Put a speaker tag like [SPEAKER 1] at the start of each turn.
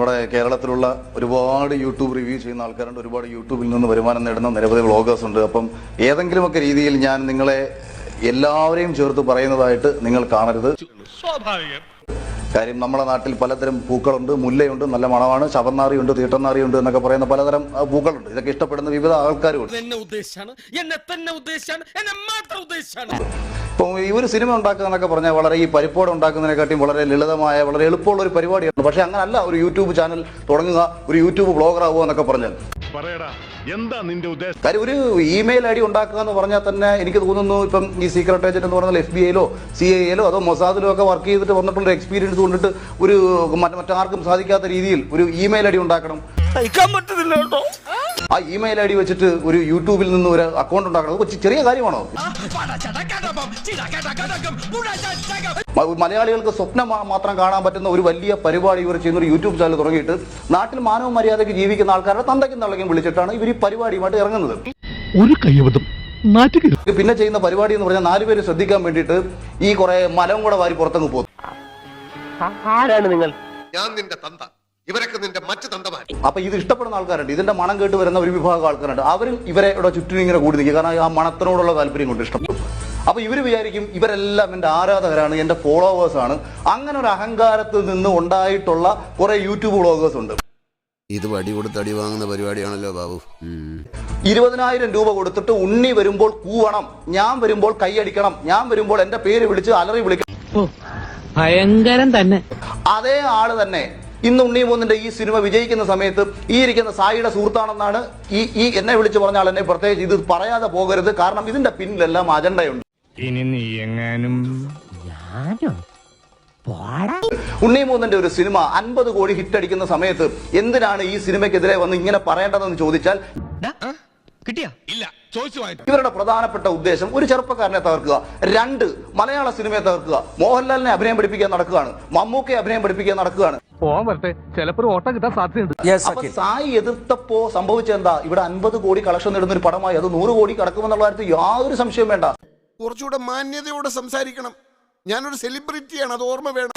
[SPEAKER 1] നമ്മുടെ കേരളത്തിലുള്ള ഒരുപാട് യൂട്യൂബ് റിവ്യൂ ചെയ്യുന്ന ആൾക്കാരുണ്ട് ഒരുപാട് യൂട്യൂബിൽ നിന്ന് വരുമാനം നേടുന്ന നിരവധി വ്ളോഗേഴ്സ് ഉണ്ട്. അപ്പം ഏതെങ്കിലുമൊക്കെ രീതിയിൽ ഞാൻ നിങ്ങളെ എല്ലാവരെയും ചേർത്ത് പറയുന്നതായിട്ട് നിങ്ങൾ കാണരുത്. കാര്യം നമ്മുടെ നാട്ടിൽ പലതരം പൂക്കളുണ്ട് മുല്ലയുണ്ട് നല്ല മണമാണ് ശവന്നാറിയുണ്ട് തീട്ടനാറിയുണ്ട് എന്നൊക്കെ പറയുന്ന പലതരം പൂക്കളുണ്ട്. ഇതൊക്കെ ഇഷ്ടപ്പെടുന്ന വിവിധ ആൾക്കാരുണ്ട്.
[SPEAKER 2] എന്നെ ഉദ്ദേശിച്ചാണ് എന്നെ തന്നെ ഉദ്ദേശിച്ചാണ് എന്നെ മാത്രം ഉദ്ദേശിച്ചാണ്
[SPEAKER 1] ഇപ്പോൾ ഈ ഒരു സിനിമ ഉണ്ടാക്കുന്നതെന്നൊക്കെ എന്നൊക്കെ പറഞ്ഞാൽ വളരെ ഈ പരിപ്പോടെ ഉണ്ടാക്കുന്നതിനെക്കാട്ടിയും വളരെ ലളിതമായ വളരെ എളുപ്പമുള്ള ഒരു പരിപാടിയാണ്. പക്ഷേ അങ്ങനല്ല ഒരു യൂട്യൂബ് ചാനൽ തുടങ്ങുക ഒരു യൂട്യൂബ് ബ്ലോഗർ ആവുക എന്നൊക്കെ പറഞ്ഞാൽ.
[SPEAKER 3] പറയടാ എന്താ നിന്റെ ഉദ്ദേശം?
[SPEAKER 1] കാര്യം ഒരു ഇമെയിൽ ഐ ഡി ഉണ്ടാക്കുക എന്ന് പറഞ്ഞാൽ തന്നെ എനിക്ക് തോന്നുന്നു ഇപ്പം ഈ സീക്രട്ട് ഏജന്റ് എന്ന് പറഞ്ഞാൽ എഫ് ബി ഐയിലോ സി ഐ എയിലോ അതോ മൊസാദിലോ ഒക്കെ വർക്ക് ചെയ്തിട്ട് വന്നിട്ടുള്ള എക്സ്പീരിയൻസ് കൊണ്ടിട്ട് ഒരു മറ്റാർക്കും സാധിക്കാത്ത രീതിയിൽ ഒരു ഇമെയിൽ ഐ ഡി ഉണ്ടാക്കണം.
[SPEAKER 2] സഹിക്കാൻ പറ്റുന്നില്ല കേട്ടോ.
[SPEAKER 1] ആ ഇമെയിൽ ഐ ഡി വെച്ചിട്ട് ഒരു യൂട്യൂബിൽ നിന്ന് ഒരു അക്കൗണ്ട് കൊച്ചു ചെറിയ കാര്യമാണോ? മലയാളികൾക്ക് സ്വപ്നം മാത്രം കാണാൻ പറ്റുന്ന ഒരു വലിയ പരിപാടി ഇവർ ചെയ്യുന്ന ഒരു യൂട്യൂബ് ചാനൽ തുടങ്ങിയിട്ട് നാട്ടിൽ മാനവ മര്യാദയ്ക്ക് ജീവിക്കുന്ന ആൾക്കാരുടെ തന്തയ്ക്കും തള്ളയ്ക്കും വിളിച്ചിട്ടാണ് ഇവർ ഈ പരിപാടിയുമായിട്ട് ഇറങ്ങുന്നത്.
[SPEAKER 4] ഒരു
[SPEAKER 1] കൈവതം പിന്നെ ചെയ്യുന്ന പരിപാടി എന്ന് പറഞ്ഞാൽ നാലുപേര് ശ്രദ്ധിക്കാൻ വേണ്ടിയിട്ട് ഈ കുറെ മലം കൂടെ വാരി പുറത്തങ്ങ് പോകും
[SPEAKER 5] ആരാണ് നിങ്ങൾ?
[SPEAKER 6] ഞാൻ നിന്റെ തന്ത. ഇവരൊക്കെ നിന്റെ മറ്റു തന്തമാർ
[SPEAKER 1] അപ്പൊ ഇത് ഇഷ്ടപ്പെടുന്ന ആൾക്കാരുണ്ട്. ഇതിന്റെ മണം കേട്ട് വരുന്ന ഒരു വിഭാഗം ആൾക്കാരുണ്ട്. അവരും ഇവരെ ഇവിടെ ചുറ്റും ഇങ്ങനെ കൂടി നിൽക്കുക കാരണം ആ മണത്തിനോടുള്ള താല്പര്യം കൊണ്ട് ഇഷ്ടപ്പെടും. അപ്പൊ ഇവർ വിചാരിക്കും ഇവരെല്ലാം എന്റെ ആരാധകരാണ് എന്റെ ഫോളോവേഴ്സ് ആണ്. അങ്ങനെ ഒരു അഹങ്കാരത്തിൽ നിന്ന് ഉണ്ടായിട്ടുള്ള കുറെ യൂട്യൂബ് വ്ളോഗേഴ്സ് ഉണ്ട്.
[SPEAKER 7] ഇത് വടി കൊടുത്ത് അടി വാങ്ങുന്ന പരിപാടിയാണല്ലോ ബാബു.
[SPEAKER 1] ഇരുപതിനായിരം രൂപ കൊടുത്തിട്ട് ഉണ്ണി വരുമ്പോൾ കൂവണം. ഞാൻ വരുമ്പോൾ കൈയടിക്കണം ഞാൻ വരുമ്പോൾ എന്റെ പേര് വിളിച്ച് അലറി വിളിക്കണം.
[SPEAKER 8] ഭയങ്കരം തന്നെ.
[SPEAKER 1] അതേ ആൾ തന്നെ. ഇന്ന് ഉണ്ണി മൂന്നിന്റെ ഈ സിനിമ വിജയിക്കുന്ന സമയത്ത് ഈ ഇരിക്കുന്ന സായിയുടെ സുഹൃത്താണെന്നാണ് ഈ ഈ എന്നെ വിളിച്ച് പറഞ്ഞാൽ ആൾ എന്നെ പ്രത്യേകിച്ച് ഇത് പറയാതെ പോകരുത്. കാരണം ഇതിന്റെ പിന്നിലെല്ലാം അജണ്ടയുണ്ട്.
[SPEAKER 3] ഇനി നീ എങ്ങാനും
[SPEAKER 1] ഉണ്ണി മൂന്നിന്റെ ഒരു സിനിമ അൻപത് കോടി ഹിറ്റ് അടിക്കുന്ന സമയത്ത് എന്തിനാണ് ഈ സിനിമയ്ക്കെതിരെ വന്ന് ഇങ്ങനെ പറയേണ്ടതെന്ന് ചോദിച്ചാൽ
[SPEAKER 2] കിട്ടിയാ? ഇല്ല ചോദിച്ചു
[SPEAKER 1] ഇവരുടെ പ്രധാനപ്പെട്ട ഉദ്ദേശം ഒരു ചെറുപ്പക്കാരനെ തകർക്കുക രണ്ട് മലയാള സിനിമയെ തകർക്കുക. മോഹൻലാലിനെ അഭിനയം പഠിപ്പിക്കാൻ നടക്കുകയാണ് മമ്മൂക്കെ അഭിനയം പഠിപ്പിക്കാൻ നടക്കുകയാണ്.
[SPEAKER 4] വരട്ടെ ചിലപ്പോൾ ഓട്ടം കിട്ടാൻ സാധ്യതയുണ്ട്.
[SPEAKER 1] സായി എതിർത്തപ്പോ സംഭവിച്ചെന്താ ഇവിടെ അൻപത് കോടി കളക്ഷൻ നേടുന്ന ഒരു പടമായി അത് നൂറ് കോടി കടക്കുമെന്നുള്ള കാര്യത്തിൽ യാതൊരു സംശയം വേണ്ട.
[SPEAKER 6] കുറച്ചുകൂടെ മാന്യതയോടെ സംസാരിക്കണം. ഞാനൊരു സെലിബ്രിറ്റിയാണ് അത് ഓർമ്മ വേണം.